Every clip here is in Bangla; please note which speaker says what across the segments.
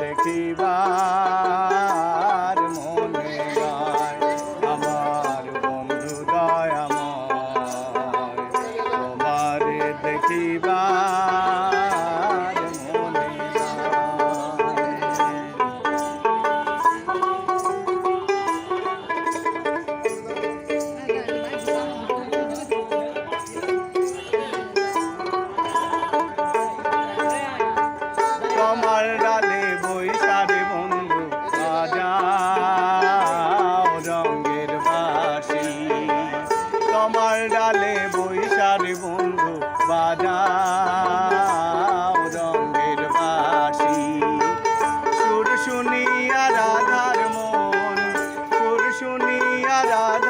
Speaker 1: দেখিবা। বাজাও রঙের বাসি। সুর শুনিয়া রাধার মন সুর শুনিয়া রাধার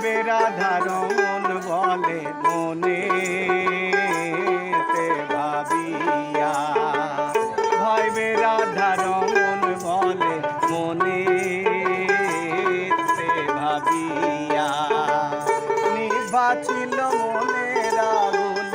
Speaker 1: ভাই বেড়া ধারণ বলে মনে ভাবিয়া। ভাই বেড়া ধারণ বলে মনে ভাবিয়া। নিভা ছিল মনের আগুন